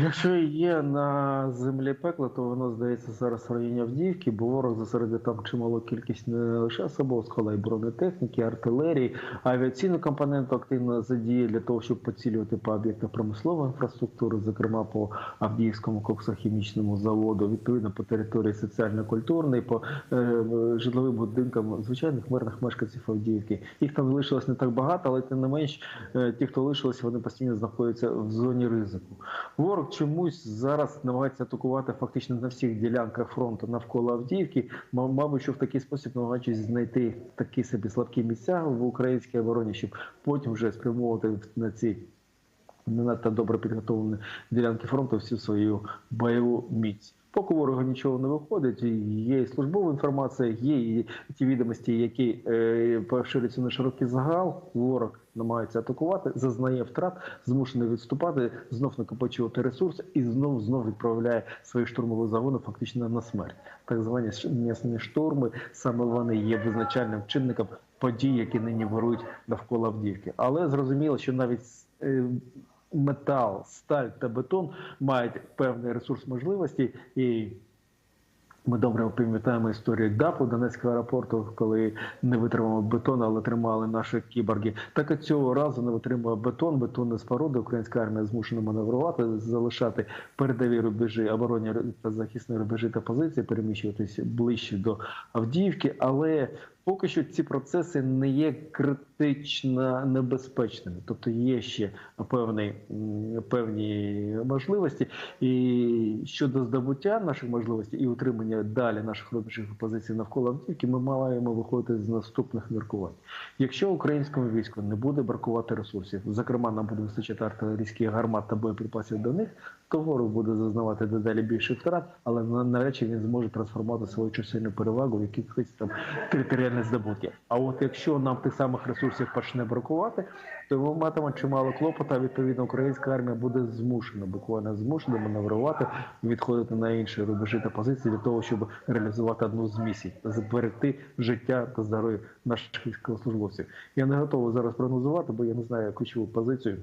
Якщо є на землі пекло, то воно здається зараз в районі Авдіївки, бо ворог зосередив там чималу кількість не лише особового складу, а й бронетехніки, артилерії, авіаційну компоненту активно задіє для того, щоб поцілювати по об'єктах промислової інфраструктури, зокрема по Авдіївському коксохімічному заводу, відповідно по території соціально-культурної, по е, житловим будинкам звичайних мирних мешканців Авдіївки. Їх там залишилось не так багато, але тим не менш, е, ті, хто лишилися, вони постійно знаходяться в зоні ризику. Ворог чомусь зараз намагається атакувати фактично на всіх ділянках фронту навколо Авдіївки. Ма- Мабуть, що в такий спосіб намагаючись знайти такі собі слабкі місця в українській обороні, щоб потім вже спрямовувати на ці не надто добре підготовлені ділянки фронту всю свою бойову міць. Поки ворога нічого не виходить, є службова інформація, є і ті відомості, які е, поширюються на широкий загал. Ворог намагається атакувати, зазнає втрат, змушений відступати, знов накопичувати ресурси і знов знов відправляє свої штурмові загони фактично на смерть. Так звані м'ясні штурми, саме вони є визначальним чинником подій, які нині вирують навколо Авдіївки. Але зрозуміло, що навіть е, метал, сталь та бетон мають певний ресурс можливості і. Ми добре пам'ятаємо історію ДАПу Донецького аеропорту, коли не витримав бетон, але тримали наші кіборги. Так і цього разу не витримує бетон, бетонні споруди. Українська армія змушена маневрувати, залишати передові рубежі, оборонні та захисні рубежі та позиції, переміщуватися ближче до Авдіївки. Але поки що ці процеси не є критично небезпечними, тобто є ще певні, певні можливості. І щодо здобуття наших можливостей і утримання далі наших і позицій навколо Авдіївки, ми маємо виходити з наступних міркувань. Якщо українському війську не буде бракувати ресурсів, зокрема нам буде вистачати артилерійських гармат та боєприпасів до них, то ворог буде зазнавати дедалі більше втрат, але на- навряд чи він зможе трансформувати свою чисельну перевагу в якихось там територіальні здобутки. А от якщо нам тих самих ресурсів почне бракувати, то ми матимемо чимало клопота. Відповідно, українська армія буде змушена, буквально змушена маневрувати, відходити на інші рубежі та позиції для того, щоб реалізувати одну з місій зберегти життя та здоров'я наших військовослужбовців. Я не готовий зараз прогнозувати, бо я не знаю ключову позицію.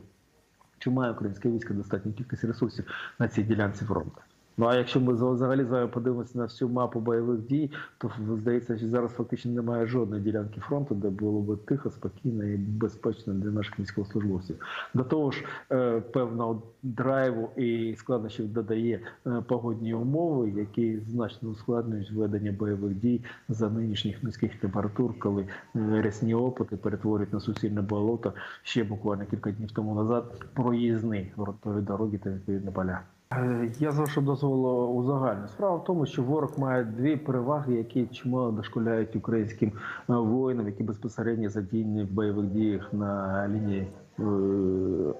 Чи має українське військо достатню кількість ресурсів на цій ділянці фронту? Ну а якщо ми взагалі з вами подивимося на всю мапу бойових дій, то здається, що зараз фактично немає жодної ділянки фронту, де було б тихо, спокійно і безпечно для наших військовослужбовців. До того ж, е, певного драйву і складнощів додає е, погодні умови, які значно ускладнюють ведення бойових дій за нинішніх низьких температур, коли е, рясні опити перетворюють на суцільне болото ще буквально кілька днів тому назад проїзні ґрунтові дороги та відповідно поля. Е, Я з вашого дозволу узагальню. Справа в тому, що ворог має дві переваги, які чимало дошколяють українським е, воїнам, які безпосередньо задіяні в бойових діях на лінії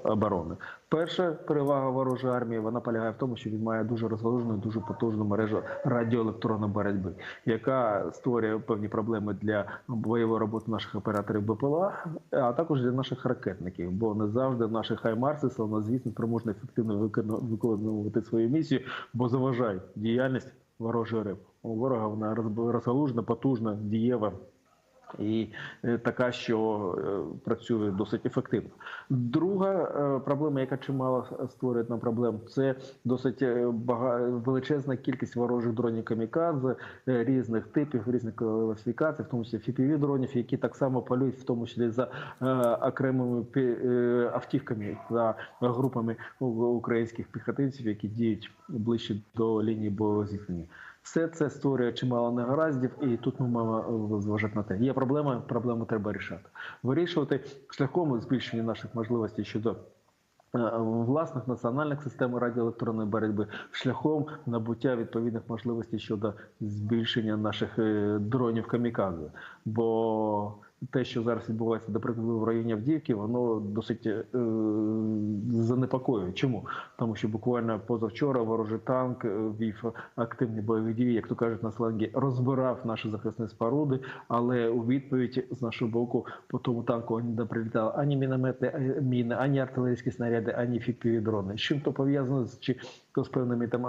оборони. Перша перевага ворожої армії вона полягає в тому, що він має дуже розгалужену, дуже потужну мережу радіоелектронної боротьби, яка створює певні проблеми для бойової роботи наших операторів БПЛА, а також для наших ракетників, бо не завжди наші хаймарси славнозвісно спроможні ефективно викону- виконувати свою місію, бо заважають діяльність ворожої риб. У ворога вона розгалужена, потужна, дієва і е, така, що е, працює досить ефективно. Друга е, проблема, яка чимало створює нам проблем, це досить величезна кількість ворожих дронів камікадзе різних типів, різних класифікацій, в тому числі fpv дронів, які так само полюють, в тому числі за окремими автівками за групами українських піхотинців, які діють ближче до лінії бойового зіткнення. Все це створює чимало негараздів, і тут ми маємо е, зважати на те. Є проблема, проблему треба рішати. Вирішувати шляхом збільшення наших можливостей щодо. е, Власних національних систем радіоелектронної боротьби шляхом набуття відповідних можливостей щодо збільшення наших е, дронів камікадзе. Бо те, що зараз відбувається, до прикладу, в районі Авдіївки, воно досить е, занепокоює. Чому? Тому що буквально позавчора ворожий танк е, вів активні бойові дії, як то кажуть на сленгі, розбирав наші захисні споруди, але у відповідь з нашого боку по тому танку не прилітали ані міномети, е, міни, ані артилерійські снаряди, ані фіпіві дрони. З чим то пов'язано з чи то з певними там.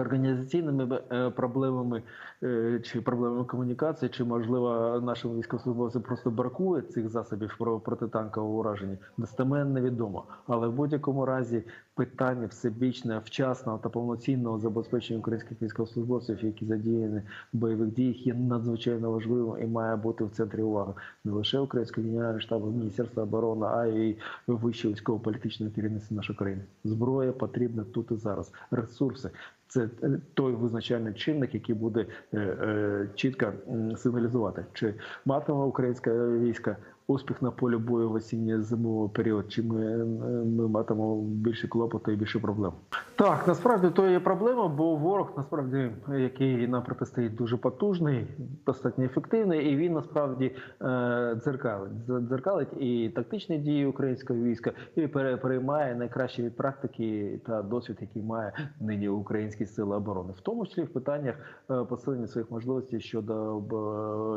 Організаційними е, проблемами е, чи проблемами комунікації, чи можливо нашим військовослужбовцям просто бракує цих засобів про протитанкового ураження, достеменно невідомо. Але в будь-якому разі питання всебічне, вчасного та повноцінного забезпечення українських військовослужбовців, які задіяні в бойових діях, є надзвичайно важливим і має бути в центрі уваги не лише українського генерального штабу, міністерства оборони, а й вище військово-політичного керівництва нашої країни. Зброя потрібна тут і зараз. Ресурси це е, той визначальний чинник, який буде е, е, чітко сигналізувати, чи матиме українське військо успіх на полі бою в осінньо зимовий період, чи ми, е, ми матимемо більше клопоту і більше проблем. Так, насправді то є проблема, бо ворог насправді, який нам протистоїть, дуже потужний, достатньо ефективний, і він насправді е, дзеркалить. Дзеркалить і тактичні дії українського війська, і пере- переймає найкраще від практики та досвід, який має нині українські сили оборони, в тому числі в питаннях е, посилення своїх можливостей щодо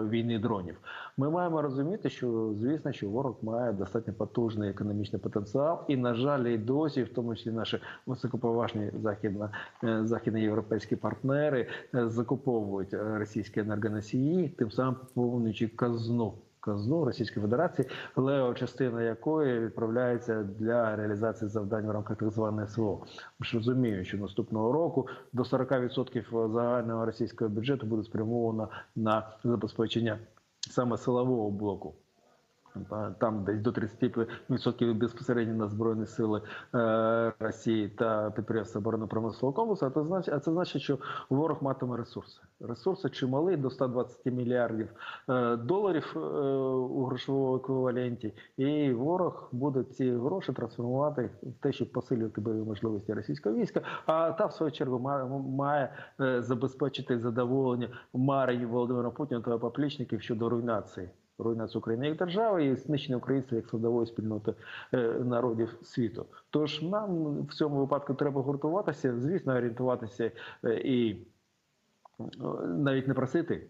війни дронів. Ми маємо розуміти, що звісно, що ворог має достатньо потужний економічний потенціал, і на жаль, і досі, в тому числі наші високоповажні західно е, західноєвропейські партнери е, закуповують е, російські енергоносії, тим самим поповнюючи казну. Казну Російської Федерації, лео частина якої відправляється для реалізації завдань в рамках так званої СВО. Ми ж розуміємо, що наступного року до 40% загального російського бюджету буде спрямовано на забезпечення саме силового блоку. Та- Там десь до 30% безпосередньо на збройні сили е, Росії та підприємства оборонно-промислового комплексу. Це значить, а це значить, що ворог матиме ресурси. Ресурси чималі до 120 мільярдів е, доларів е, у грошовому еквіваленті, і ворог буде ці гроші трансформувати в те, щоб посилювати бойові можливості російського війська. А та в свою чергу має, забезпечити задоволення марії Володимира Путіна та поплічників щодо руйнації руйнацію України як держави і знищення українців як складової спільноти е, народів світу. Тож нам в цьому випадку треба гуртуватися, звісно, орієнтуватися е, і. е, Навіть не просити,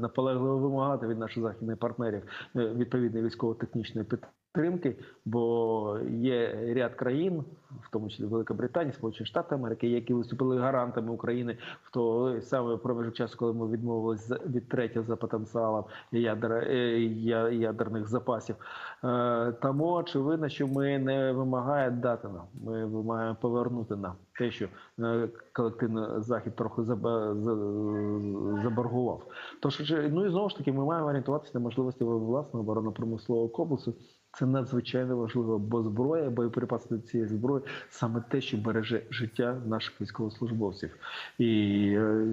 наполегливо вимагати від наших західних партнерів відповідної військово-технічної підтримки, бо є ряд країн, в тому числі Велика Британія, Сполучені Штати Америки, які виступили гарантами України в той самий проміжок часу, коли ми відмовились за- від третього за потенціалом ядер, е, ядерних запасів. Е, Тому очевидно, що ми не вимагаємо дати нам, ми вимагаємо повернути нам те, що е, колективний захід трохи заборгував. Тож ну і знову ж таки, ми маємо орієнтуватися на можливості власного оборонно-промислового комплексу. Це надзвичайно важливо, бо зброя, боєприпаси до цієї зброї саме те, що береже життя наших військовослужбовців. І е,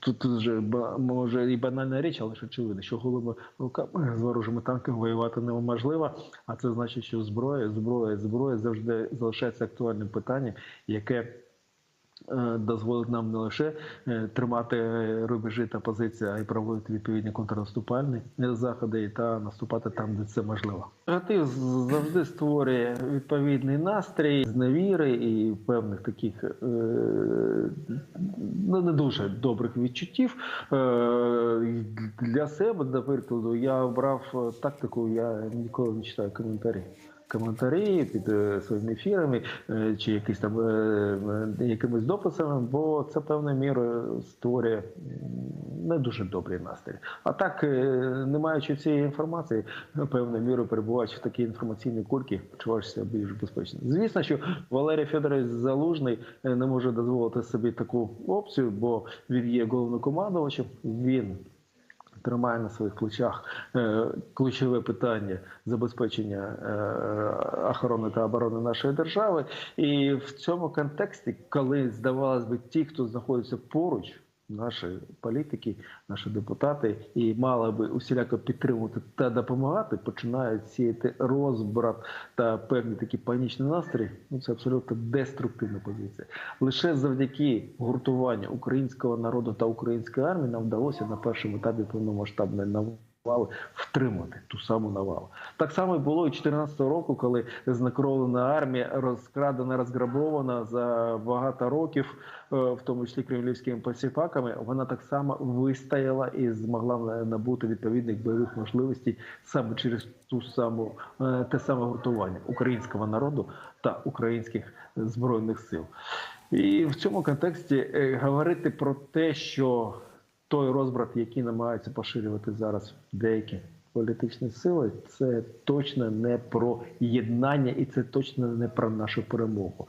тут, вже може і банальна річ, але ж очевидно, що голими руками з ворожими танками воювати неможливо. А це значить, що зброя, зброя, зброя завжди залишається актуальним питанням, яке дозволить нам не лише е, тримати рубежі та позиції, а й проводити відповідні контрнаступальні е, заходи та наступати там, де це можливо. Негатив завжди створює відповідний настрій, зневіри і певних таких е, ну, не дуже добрих відчуттів. Е, Для себе, до прикладу, я обрав е, тактику, я ніколи не читаю коментарі. Коментарі під е, своїми ефірами е, чи якісь там е, якимись дописами, бо це певною мірою створює не дуже добрий настрій. А так, не маючи цієї інформації, певною мірою перебуваючи в такій інформаційній кульці, почуваєшся більш безпечно. Звісно, що Валерій Федорович Залужний не може дозволити собі таку опцію, бо він є головнокомандувачем. Він тримає на своїх плечах е, ключове питання забезпечення е, охорони та оборони нашої держави. І в цьому контексті, коли здавалось би, ті, хто знаходиться поруч. Наші політики, наші депутати і мали би усіляко підтримувати та допомагати, починають сіяти розбрат та певні такі панічні настрої. Ну це абсолютно деструктивна позиція. Лише завдяки гуртуванню українського народу та української армії нам вдалося на першому етапі повномасштабної втримати ту саму навалу. Так само було і 2014 року, коли знекровлена армія розкрадена, розграбована за багато років, е, в тому числі кремлівськими посіпаками, вона так само вистояла і змогла набути відповідних бойових можливостей саме через ту саму е, те саме гуртування українського народу та українських збройних сил. І в цьому контексті е, говорити про те, що той розбрат, який намагаються поширювати зараз деякі політичні сили, це точно не про єднання і це точно не про нашу перемогу.